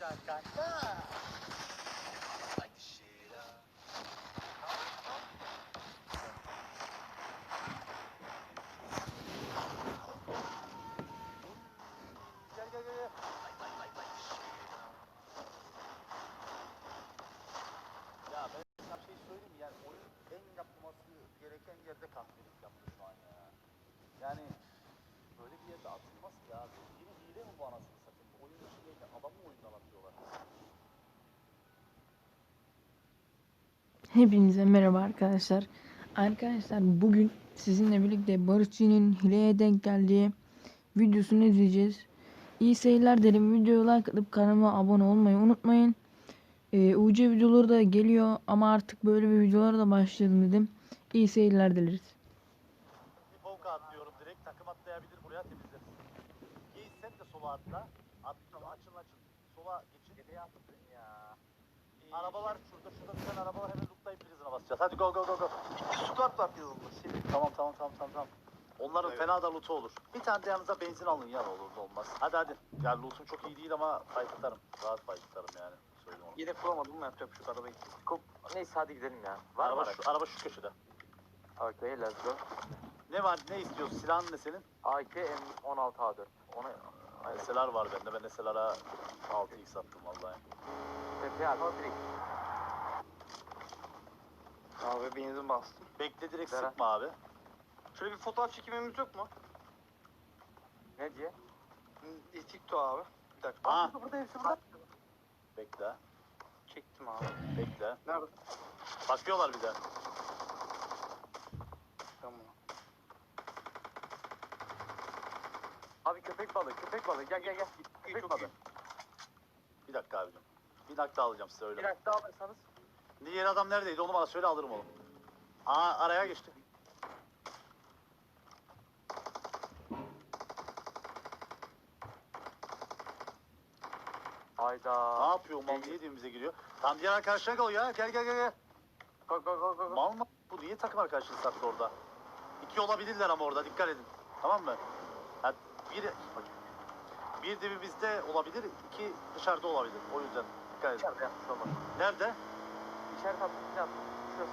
yapacaksın kanka? Yani böyle bir yerde atılmaz ki abi. Yine hile mi bu anasını satayım? Oyun içindeyken adamı oyundan atıyorlar. Hepinize merhaba arkadaşlar. Arkadaşlar bugün sizinle birlikte Barışçı'nın hileye denk geldiği videosunu izleyeceğiz. İyi seyirler derim. Videoyu like atıp kanalıma abone olmayı unutmayın. Ee, UC videoları da geliyor ama artık böyle bir videolara da başlayalım dedim. İyi seyirler dileriz. Sola geçin. Arabalar şurada. Şurada bir tane araba var. Hemen lootlayıp birisine basacağız. Hadi go go go go. İki squat var yazıldı. Senin. Tamam tamam tamam tamam tamam. Onların Evet. fena da loot'u olur. Bir tane de yanınıza benzin alın ya olur da olmaz. Hadi hadi. Yani loot'um çok iyi değil ama fight atarım. Rahat fight atarım yani. Söyleyeyim onu. Yedek bulamadım mı yapacak şu arabayı. Kop- Neyse hadi gidelim ya. Var Araba şu, araba şu köşede. Okay let's go. Ne var ne istiyorsun? Silahın ne senin? AK M16 A4. Ona. SLR var bende. Ben SLR'a 6x attım vallahi. TP abi benzin bastım. Bekle direkt Beren. sıkma abi. Şöyle bir fotoğraf çekimimiz yok mu? Ne diye? TikTok abi. Bir dakika. Aa. Burada hepsi burada. Bekle. Çektim abi. Bekle. Nerede? Bakıyorlar bir de. Tamam. Abi köpek balığı köpek balığı gel gel gel. Köpek balığı. Bir dakika abicim. Bir dakika alacağım size Bir öyle. dakika alırsanız. Diğer adam neredeydi? Onu bana söyle alırım onu. Aa araya geçti. Hayda. Ne yapıyor mal niye dibimize giriyor? Tam diğer arkadaşlar gel ya. Gel gel gel gel. Go go go. go. Mal mı? Bu niye takım arkadaşını sattı orada? İki olabilirler ama orada dikkat edin. Tamam mı? Ha, bir, bir dibimizde olabilir, iki dışarıda olabilir. O yüzden yapmış olmaz. Nerede? İçeride attım içeride attım. Şurası.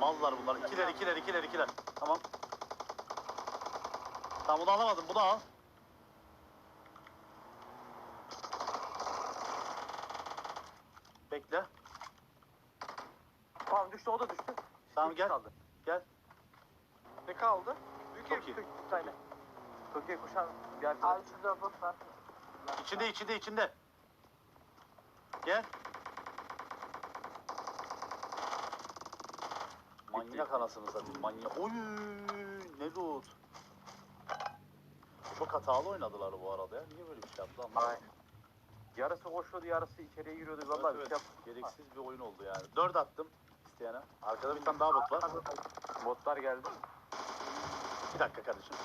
Mallar bunlar. İkiler, ikiler, ikiler, ikiler. Tamam. Tamam bunu alamadım. Bunu al. Bekle. Tamam düştü o da düştü. Tamam, Bir gel. Kaldı. Gel. Ne kaldı? Büyük Çok ev. iyi. Tök, aynen. Türkiye kuşan bir arkadaş. Abi şurada bot var. İçinde, içinde, içinde. Gel. Manyak anasını satayım. Manyak. Oy ne loot. Çok hatalı oynadılar bu arada ya. Niye böyle bir şey yaptı. Aynen. Yarısı koşuyordu yarısı içeriye giriyordu. Vallahi Evet, bir şey evet. Gereksiz bir oyun oldu yani. Dört attım isteyene. Arkada bir tane daha bot var. Botlar geldi. Bir dakika kardeşim.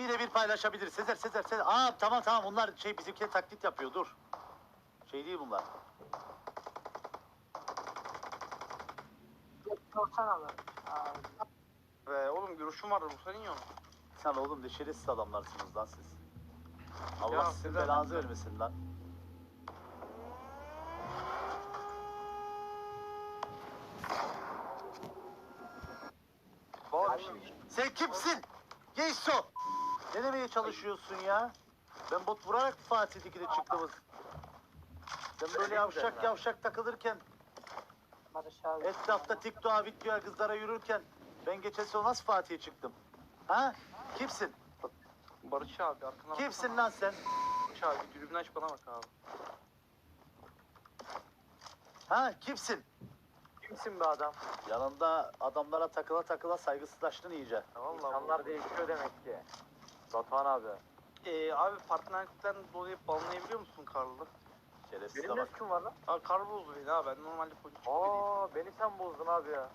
Birebir paylaşabiliriz. Sezer, Sezer, Sezer. Aa tamam tamam bunlar şey bizimkiler taklit yapıyor dur. Şey değil bunlar. Ve oğlum görüşüm vardı bu senin yok. Sen oğlum ne şerefsiz adamlarsınız lan siz. Allah Ya, sizin Sezer, belanızı vermesin lan. Sen kimsin? Geyso! Ne demeye çalışıyorsun ya? Ben bot vurarak Fatih Dikil'e çıktınız? Sen böyle yavşak yavşak takılırken Etrafta TikTok'a, videoya, kızlara yürürken ben geçen sene nasıl Fatih'e çıktım? Ha? Kimsin? Barış abi arkana Kimsin lan sen? Barış abi dürbünü aç bana bak abi. Ha? Kimsin? Kimsin be adam? Yanında adamlara takıla takıla saygısızlaştın iyice. Vallahi İnsanlar değişiyor demek ki. Batuhan abi. Ee, abi partnerlikten dolayı banlayabiliyor musun Karl'ı? Şerefsize Benim ne bak. suçum var lan? Abi Karl bozdu beni abi ben normalde değilim. Aa beni sen bozdun abi ya.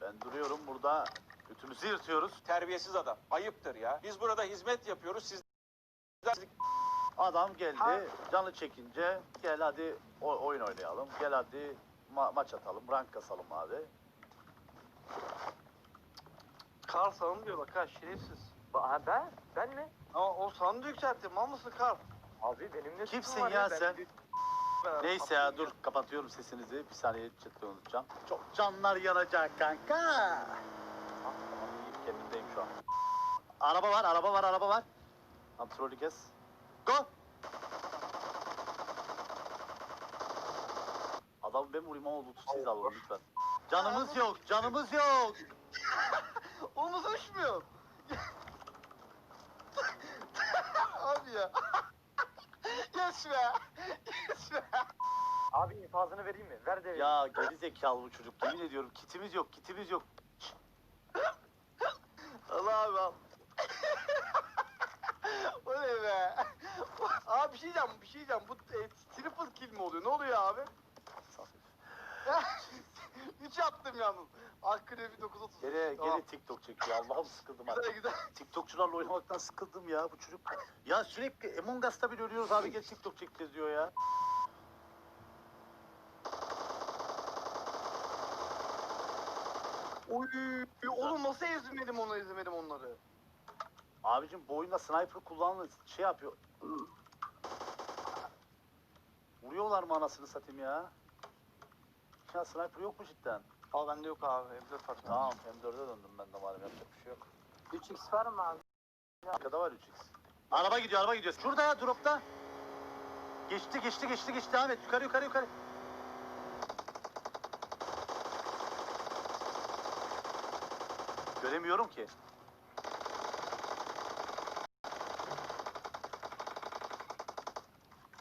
Ben duruyorum burada. Ütümüzü yırtıyoruz. Terbiyesiz adam. Ayıptır ya. Biz burada hizmet yapıyoruz. Siz Adam geldi, canı çekince gel hadi o- oyun oynayalım. Gel hadi ma- maç atalım, rank kasalım abi. Karl sana diyor bak ha şerefsiz. Ha, ben? Ben mi? Ama o sana da yükseltti mal mısın Karl? Abi benimle Kimsin ya sen? Neyse ya dur kapatıyorum sesinizi. Bir saniye chatte unutacağım. Çok canlar yanacak kanka. Ah, Tamam iyi kendimdeyim şu an. Araba var, araba var, araba var. Kontrolü kes. Go! Adam ben vurayım ama loot'u siz alın lütfen. Canımız yok, canımız yok. Oğlum nasıl düşmüyor? Abi ya. Yes be. Yes be. Abi infazını vereyim mi? Ver de Ya geri zekalı bu çocuk. Yemin ediyorum kitimiz yok, kitimiz yok. Allah abi al. o ne be? Abi bir şey diyeceğim, bir şey diyeceğim. Bu e, triple kill mi oluyor? Ne oluyor abi? Üç attım yalnız. Akrebi 930. Gene, gene TikTok çekiyor. Allah'ım sıkıldım artık. Güzel. TikTokçularla oynamaktan sıkıldım ya bu çocuk. Ya sürekli Among Us'ta bile ölüyoruz abi gel TikTok çekeceğiz diyor ya. Oy, oğlum nasıl ezmedim onu ezmedim onları. Abicim bu oyunda sniper kullanılır şey yapıyor. Vuruyorlar mı anasını satayım ya? Ya sniper yok mu cidden? Al bende yok abi. Evde farklı. Tamam M4'e döndüm ben de malum yapacak bir şey yok. 3x var mı abi? Arkada var 3x. Araba gidiyor araba gidiyor. Şurada ya dropta. Geçti geçti geçti geçti devam et yukarı yukarı yukarı. Göremiyorum ki.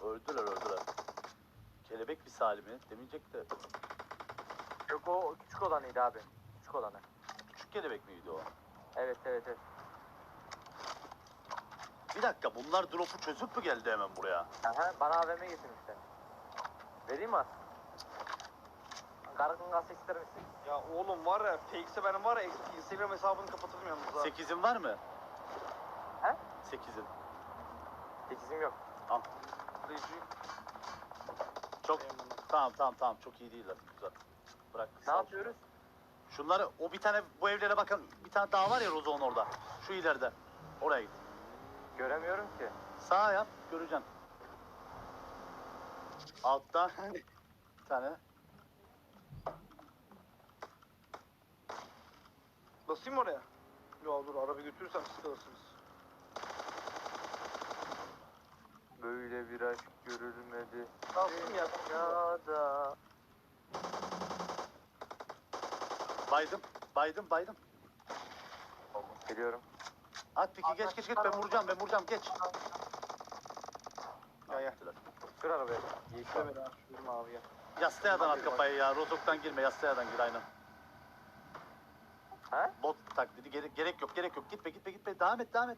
Öldüler öldüler. Kelebek bir salimi demeyecek de Yok o küçük olanıydı abi. Küçük olanı. küçük kelebek miydi o? Evet evet evet. Bir dakika bunlar drop'u çözüp mü geldi hemen buraya? Aha, bana AVM getirmişler. Vereyim mi? Kargın gaz ister misin? Ya oğlum var ya, fake'se benim var ya, Instagram hesabını kapatırım yalnız ha. 8'in var mı? He? 8'in. 8'im yok. Reji. Çok tamam tamam tamam çok iyi değiller. Güzel. Bırak. Ne sal. yapıyoruz? Şunları o bir tane bu evlere bakın bir tane daha var ya Rozon orada. Şu ileride. Oraya git. Göremiyorum ki. Sağa yap göreceksin. Altta bir tane. Basayım mı oraya? Ya dur araba götürürsem siz kalırsınız. Böyle bir aşk görülmedi. Bastım ya. Ya da. Baydım. Baydım baydım. Geliyorum. At piki geç geç geç ben vuracağım ben vuracağım geç. Ya ya. Sür arabaya. İyi şu an. Şöyle ben şurum abi ya. Yaslayadan at kafayı ya. Rozok'tan girme yaslayadan gir aynen. He? Bot taklidi gerek, gerek yok gerek yok. Gitme gitme gitme devam et devam et.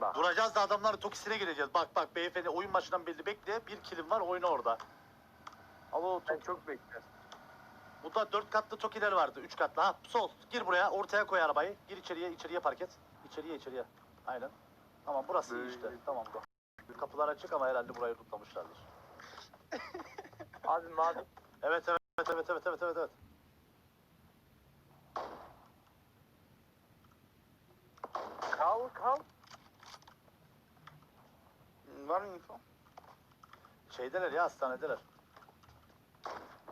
Bak. Duracağız da adamların tokisine gireceğiz. Bak bak beyefendi oyun başından belli bekle. Bir kilim var oyna orada. Al o Ben çok bekliyorum. Burada dört katlı tokiler vardı. Üç katlı. Ha sol. Gir buraya. Ortaya koy arabayı. Gir içeriye. içeriye park et. İçeriye içeriye. Aynen. Tamam burası iyi işte. Tamam go. Kapılar açık ama herhalde burayı tutmamışlardır. Abi mavi. Evet evet evet evet evet evet evet. evet. Kal kal. Hmm, Var mı info? Şeydeler ya hastanedeler.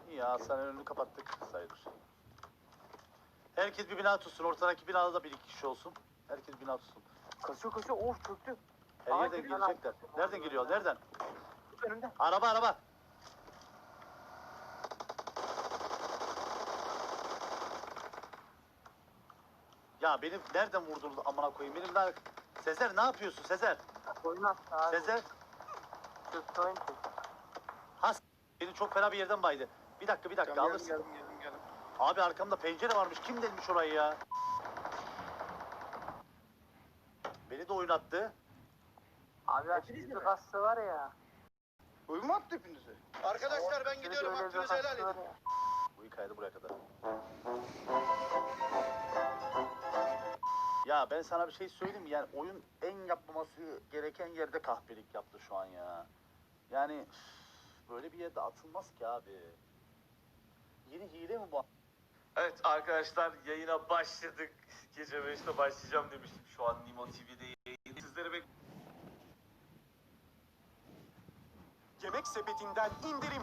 İyi ya hastanenin önünü kapattık sayılır. Herkes bir bina tutsun. Ortadaki binada da bir iki kişi olsun. Herkes bina tutsun. Kaçıyor kaçıyor. Of çöktü. Her Aa, yerden geliyor. gelecekler. Nereden geliyor? Nereden? Önümde. Araba araba. Ya benim nereden vurdunuz amına koyayım? Benim daha... Sezer ne yapıyorsun Sezer? Oyun attı abi. Sezer Çöktü oyun çöktü. beni çok fena bir yerden baydı. Bir dakika bir dakika Geldim alırsın. geldim geldim geldim. Abi arkamda pencere varmış. Kim delmiş orayı ya? Beni de oynattı. Abi Hepiniz mi? kastı var ya. Oyun mu attı hepinizi? Arkadaşlar ben gidiyorum hakkınızı helal edin. Bu hikayede buraya kadar. Ya ben sana bir şey söyleyeyim mi? Yani oyun en yapmaması gereken yerde kahpelik yaptı şu an ya. Yani böyle bir yerde atılmaz ki abi. Yeni hile mi bu? Evet arkadaşlar yayına başladık. Gece 5'te başlayacağım demiştim. Şu an Nimo TV'de yayın. Sizleri bek bebek sepetinden indirim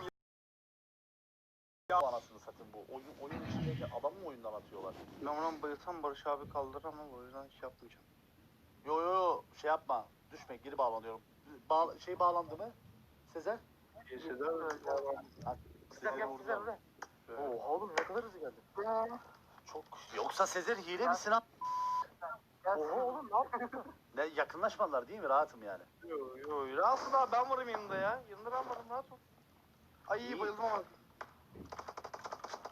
Ya anasını satayım bu. Oyun, oyun içindeki adamı mı oyundan atıyorlar? Ben ona bayılsam Barış abi kaldırır ama o yüzden hiç yapmayacağım. Yo yo yo şey yapma. Düşme geri bağlanıyorum. Bağ, şey bağlandı mı? Sezer? Sezer Güzel gel güzel buraya. Oha oğlum ne kadar hızlı geldi. Çok. Yoksa Sezer hile misin ha? Oha oğlum ne yapıyorsun? Ne, yakınlaşmadılar değil mi? Rahatım yani. Yo yo rahatsız abi ben varım yanında ya. Yanında ben varım rahat ol. Ay iyi İyi. bayıldım ama.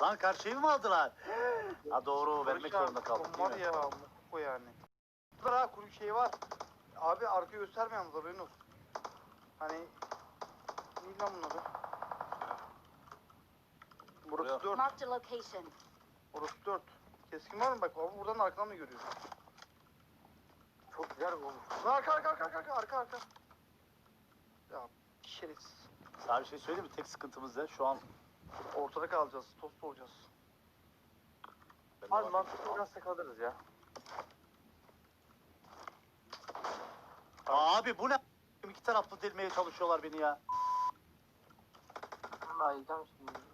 Lan karşıyı mı aldılar? ha doğru vermek Barış abi, zorunda kaldık Var değil mi? ya o yani. Var ha kuru şey var. Abi arkayı gösterme yalnız haberin olsun. Hani neydi lan bunun adı? Burası Buraya. 4. Marked a location. Orası 4. Keskin var mı bak abi buradan arkadan mı görüyorsun? Çok güzel olmuş. Arka arka arka arka arka arka. Ya şerefsiz. Sana bir şey söyleyeyim mi? Tek sıkıntımız ne? Şu an Ortada kalacağız. Tost olacağız. Ben Abi mantıklı biraz kalırız ya. Abi bu ne? İki taraflı delmeye çalışıyorlar beni ya. Ayılacağım şimdi.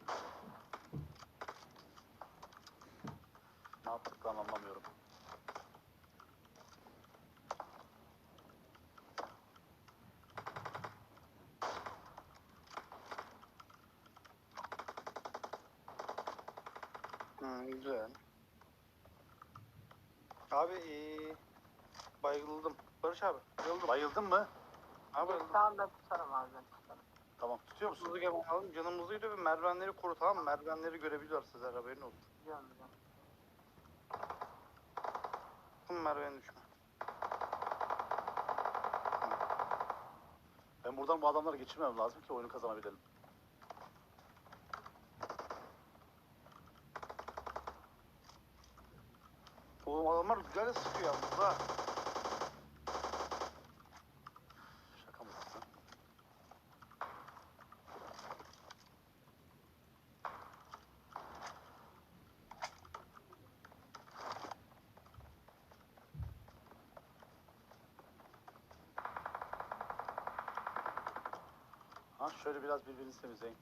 Ne yaptık lan anlamıyorum. Hı, güzel. Abi ee, bayıldım. Barış abi bayıldım. Bayıldın mı? Abi bayıldım. Tamam ben tutarım abi ben tutarım. Tamam tutuyor musun? Gel bakalım. Canımızı ve merdivenleri koru tamam mı? Merdivenleri görebiliyorlar sizler haberin olsun. Biliyorum biliyorum. Sakın merdivene düşme. Ben buradan bu adamları geçirmem lazım ki oyunu kazanabilelim. Oğlum adamlar de sıkıyor yalnız ha. Şöyle biraz birbirinizi temizleyin.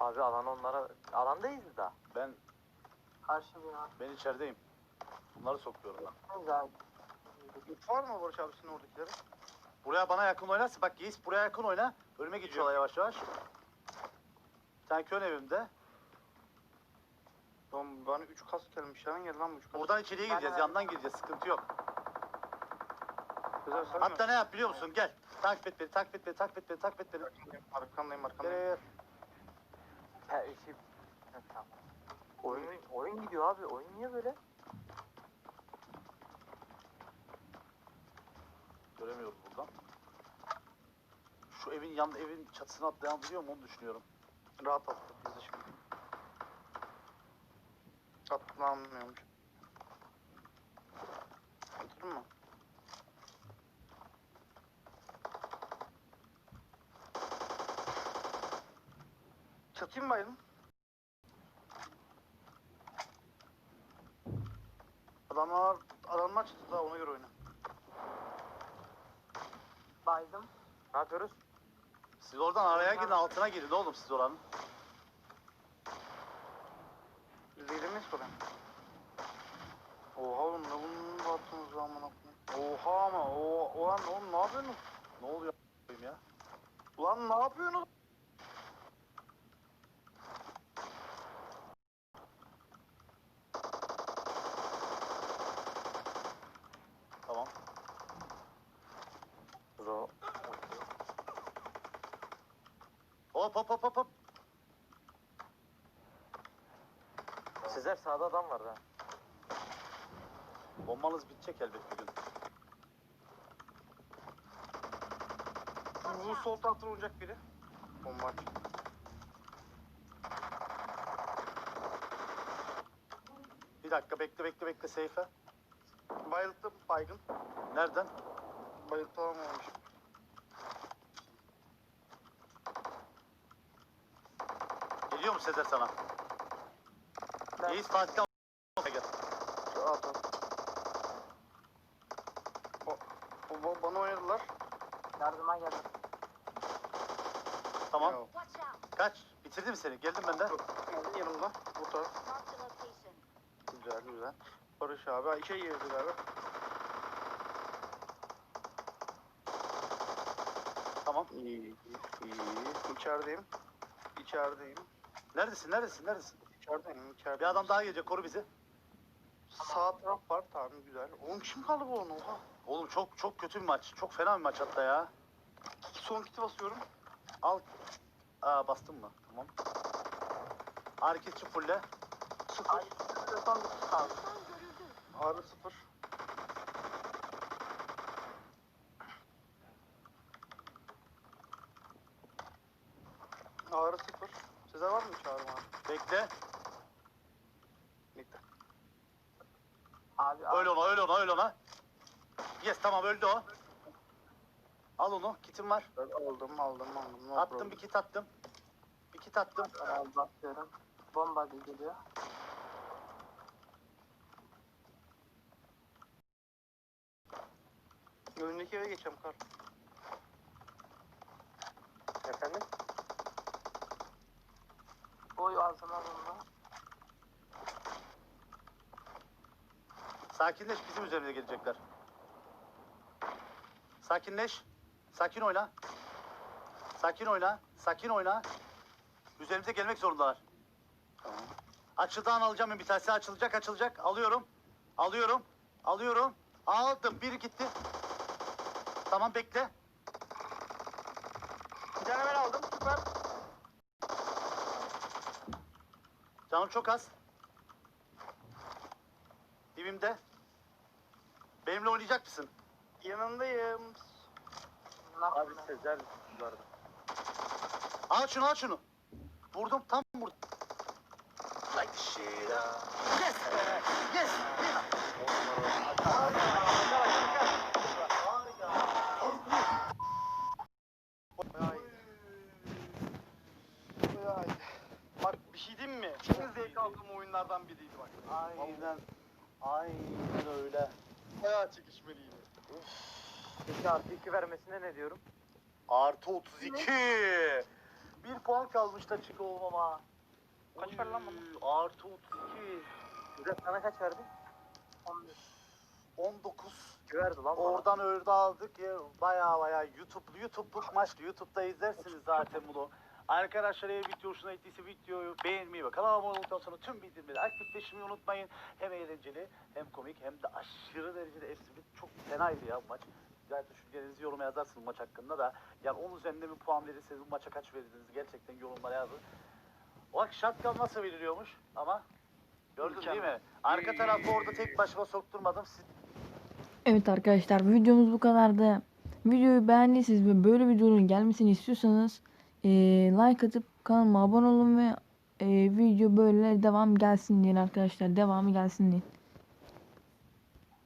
Abi alan onlara... Alandayız biz daha. Ben Karşı bina. ben içerideyim. Bunları sokluyorum ben. Güzel. Üç var mı Barış abi senin oradakileri? Buraya bana yakın oynarsa bak Yiğit buraya yakın oyna. Önüme geçiyorlar yavaş yavaş. Bir tane kön evimde. Oğlum bana 3 kas gelmiş. Yan gel lan bu 3 kas. Buradan içeriye gireceğiz. Yandan gireceğiz. Sıkıntı yok. Güzel Hatta ne yap biliyor musun? Gel. Takip et beni, takip et beni, takip et beni, takip et beni. Arkandayım arkandayım. Nereye? He işi... Ha, tamam. Oyun, oyun gidiyor abi. Oyun niye böyle? Göremiyoruz buradan. Şu evin yan evin çatısına atlayan biliyor mu onu düşünüyorum. Rahat attık biz de şimdi. Atlanmıyormuş. Atladın mı? Mı bayılım? Adamlar, adamlar çatıda ona göre oyna. Baydım. Ne yapıyoruz? Siz oradan araya girin altına girin oğlum siz oranın. Ki oraya. Oha oğlum ne bunun battınız lan amına koyayım. Oha ama o ulan oğlum ne yapıyorsunuz? Ne oluyor ya? Ulan ne yapıyorsunuz? Tamam. Ro. Hop hop hop hop hop. Sizler sağda adam var ha. Bombanız bitecek elbet bir gün. Bu sol taraftan olacak biri. Bomba aç. Bir dakika bekle bekle bekle Seyfe. Bayılttım baygın. Nereden? Bayıltamamış. Geliyor mu Sezer sana? Yiğit Fatih'ten gel. At at. O, o ba- bana oynadılar. Yardıma geldim. Tamam. Ya, Kaç? Bitirdi mi seni? Geldim ben de. Yanımda. Burada. Güzel güzel. Barış abi. işe girdi galiba. Tamam. İyi, iyi. İçerideyim. İçerideyim. Neredesin? Neredesin? Neredesin? İçerideyim, içerideyim. Bir adam daha gelecek. Koru bizi. Sağ taraf var, tamam güzel. Oğlum kim kaldı bu onu? Oha. Oğlum çok çok kötü bir maç. Çok fena bir maç hatta ya. Son kiti basıyorum. Al. Aa bastın mı? Tamam. Hareketçi fulle. Sıfır. Ağrı sıfır. Ağrı sıfır. Sezer var mı çağrım abi? Bekle. Bekle. Abi, abi Öyle ona, öyle ona, öyle ona. Yes tamam öldü o. Al onu. Kitim var. Aldım, aldım, aldım. No Attım problem. bir kit attım. Bir kit attım. Abi basıyorum. Bomba geliyor. Önündeki eve geçeceğim kar. Efendim? Boy ağzına bomba. Sakinleş bizim üzerimize gelecekler. Sakinleş. Sakin oyna. Sakin oyna. Sakin oyna. Üzerimize gelmek zorundalar. Tamam. Açıdan alacağım ben bir tanesi açılacak açılacak. Alıyorum. Alıyorum. Alıyorum. Aldım. Biri gitti. Tamam bekle. Bir tane ben aldım, süper. Canım çok az. Dibimde. Benimle oynayacak mısın? Yanındayım. Ne Abi? Sezer arada. Al şunu al şunu. Vurdum tam vurdum. Like shit up. Yes. Yes. Bak bir şey diyeyim mi? En zevk aldığım oyunlardan biriydi bak. Aynen. Aynen öyle. Bayağı çekişmeliydi. Peki artı 2 vermesine ne diyorum? Artı 32. Bir puan kalmış da çık olmama. Kaç ver lan bana? Artı 32. Güzel sana kaç verdi? 11. 19. İki verdi lan bana. Oradan örde aldık ya baya baya YouTube YouTube'luk maçtı. YouTube'da izlersiniz zaten bunu. Arkadaşlar eğer video hoşuna gittiyse videoyu beğenmeyi ve kanala abone olduktan sonra tüm bildirimleri aktifleşmeyi unutmayın. Hem eğlenceli hem komik hem de aşırı derecede efsane. Çok fenaydı ya bu maç. Güzel düşüncelerinizi yoruma yazarsınız maç hakkında da. Yani 10 üzerinde bir puan verirseniz bu maça kaç verirdiniz gerçekten yorumlara yazın. Bak shotgun nasıl veriliyormuş ama gördün değil mi? Arka tarafı orada tek başıma sokturmadım. Siz Evet arkadaşlar videomuz bu kadardı. Videoyu beğendiyseniz ve böyle videonun gelmesini istiyorsanız eee, like atıp kanalıma abone olun ve eee, video böyle devam gelsin diye arkadaşlar devamı gelsin diye.